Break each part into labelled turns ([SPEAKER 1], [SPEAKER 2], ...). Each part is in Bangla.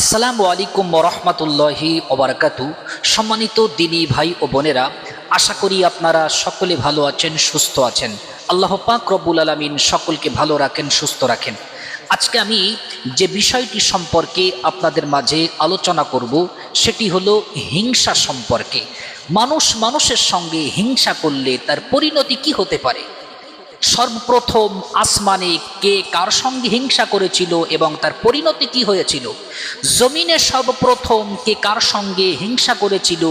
[SPEAKER 1] আসসালামু আলাইকুম রহমতুল্লাহি ওবরাকাতু সম্মানিত দিনী ভাই ও বোনেরা, আশা করি আপনারা সকলে ভালো আছেন, সুস্থ আছেন। আল্লাহ পাক রব্বুল আলমিন সকলকে ভালো রাখেন, সুস্থ রাখেন। আজকে আমি যে বিষয়টি সম্পর্কে আপনাদের মাঝে আলোচনা করব, সেটি হলো হিংসা সম্পর্কে। মানুষ মানুষের সঙ্গে হিংসা করলে তার পরিণতি কি হতে পারে? সর্বপ্রথম আসমানে কে কার সঙ্গে হিংসা করেছিল এবং তার পরিণতি কি হয়েছিল? জমিনে সর্বপ্রথম কে কার সঙ্গে হিংসা করেছিল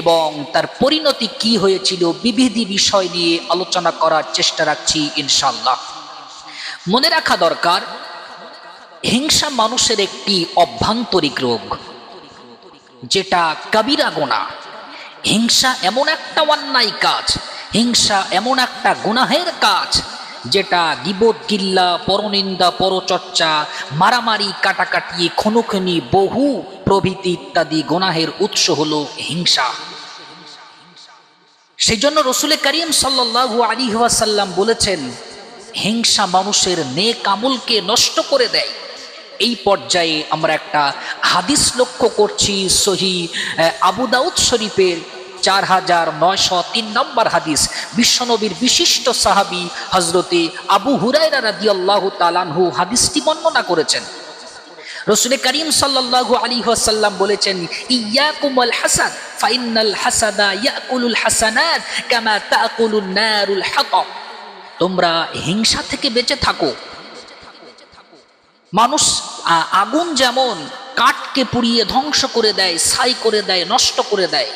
[SPEAKER 1] এবং তার পরিণতি কি হয়েছিল? বিবিধ বিষয় নিয়ে আলোচনা করার চেষ্টা রাখছি ইনশাল্লাহ মনে রাখা দরকার, হিংসা মানুষের একটি অভ্যন্তরিক রোগ, যেটা কবিরা গোনা। হিংসা এমন একটা অন্যায় কাজ হিংসা এমন একটা গুনাহের কাজ, যেটা গিবত, গিল্লা, পরনিন্দা, পরচর্চা, মারামারি, কাটাকাটি, খুনোখুনি, বহু প্রভৃতি ইত্যাদি গুনাহের উৎস হলো হিংসা। সেই জন্য রসুলের করিম সাল্লাহু আলী ওয়াসাল্লাম বলেছেন, হিংসা মানুষের নেক আমলকে নষ্ট করে দেয়। এই পর্যায়ে আমরা একটা হাদিস লক্ষ্য করছি সহি আবু দাউদ শরীফের চার হাজার নয়শো তিন নম্বর হাদিস। বিশ্বনবীর বিশিষ্ট সাহাবি হজরতে আবু হুরাইরা রাদি আল্লাহ তালানহু হাদিসটি বর্ণনা করেছেন। রসুলের করিম সাল্লাল্লাহু আলী ওয়াসাল্লাম বলেছেন ইয়াকুমুল হাসাদ ফাইনাল হাসাদা ইয়াকুলুল হাসানাত কামা তাকুলুন নারুল হাতাব। তোমরা হিংসা থেকে বেঁচে থাকো। মানুষ আগুন যেমন কাঠকে পুড়িয়ে ধ্বংস করে দেয়, ছাই করে দেয়, নষ্ট করে দেয়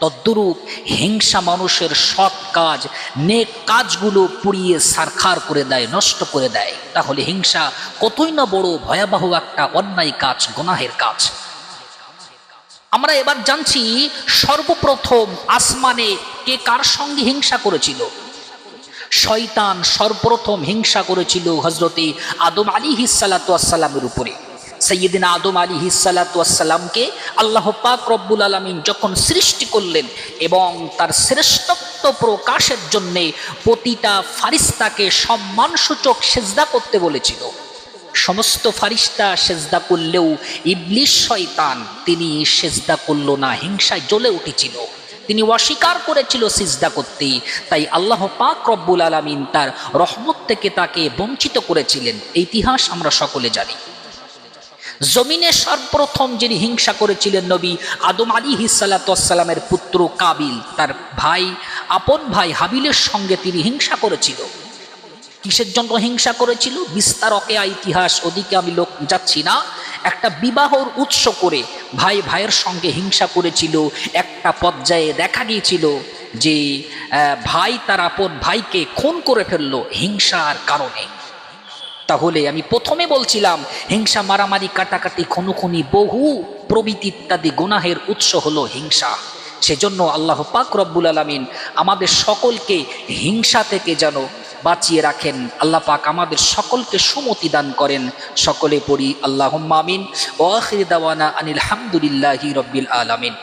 [SPEAKER 1] তদ্রূপ হিংসা মানুষের সৎ কাজ, নেক কাজগুলো পুড়িয়ে সারখার করে দেয়, নষ্ট করে দেয়। তাহলে হিংসা কতই না বড় ভয়াবহ একটা অন্যায় কাজ, গোনাহের কাজ। আমরা এবার জানছি সর্বপ্রথম আসমানে কে কার সঙ্গে হিংসা করেছিল। শয়তান সর্বপ্রথম হিংসা করেছিল হজরতে আদম আলী হিসালাতামের উপরে। সৈয়দিন আদম আলী হিসালাতামকে আল্লাহ পাক রব্বুল আলমিন যখন সৃষ্টি করলেন এবং তার শ্রেষ্ঠত্ব প্রকাশের জন্যে প্রতিটা ফারিস্তাকে সম্মানসূচক সেজদা করতে বলেছিল। সমস্ত ফারিস্তা সেজদা করলেও ইবলিশ শয়তান তিনি সেজদা করল না, হিংসায় জ্বলে উঠেছিল। তিনি অস্বীকার করেছিল সিজদা করতে, তাই আল্লাহ পাক রব্বুল আলমিন তার রহমত থেকে তাকে বঞ্চিত করেছিলেন। ইতিহাস আমরা সকলে জানি। জমিনে সর্বপ্রথম যিনি হিংসা করেছিলেন নবী আদম আলী হিসালাতামের পুত্র কাবিল, তার ভাই, আপন ভাই হাবিলের সঙ্গে তিনি হিংসা করেছিল। কিসের জন্য হিংসা করেছিল? বিস্তারকে ইতিহাস, ওদিকে আমি লোক যাচ্ছি না। একটা বিবাহর উৎস করে ভাই ভাইয়ের সঙ্গে হিংসা করেছিল। একটা পর্যায়ে দেখা গিয়েছিল যে ভাই তার আপন ভাইকে খুন করে ফেলল হিংসার কারণে। তাহলে আমি প্রথমে বলছিলাম, হিংসা, মারামারি, কাটাকাটি, খুনুখুনি বহু প্রভৃতি ইত্যাদি গুনাহের উৎস হলো হিংসা। সেজন্য আল্লাহ পাক রব্বুল আলমিন আমাদের সকলকে হিংসা থেকে যেন বাঁচিয়ে রাখেন। আল্লাহ পাক আমাদের সকলকে সুমতি দান করেন। সকলে পড়ি আল্লাহ মামিন ও আখির দাওয়ানা আনিল হামদুলিল্লাহি রব্বিল আলমিন।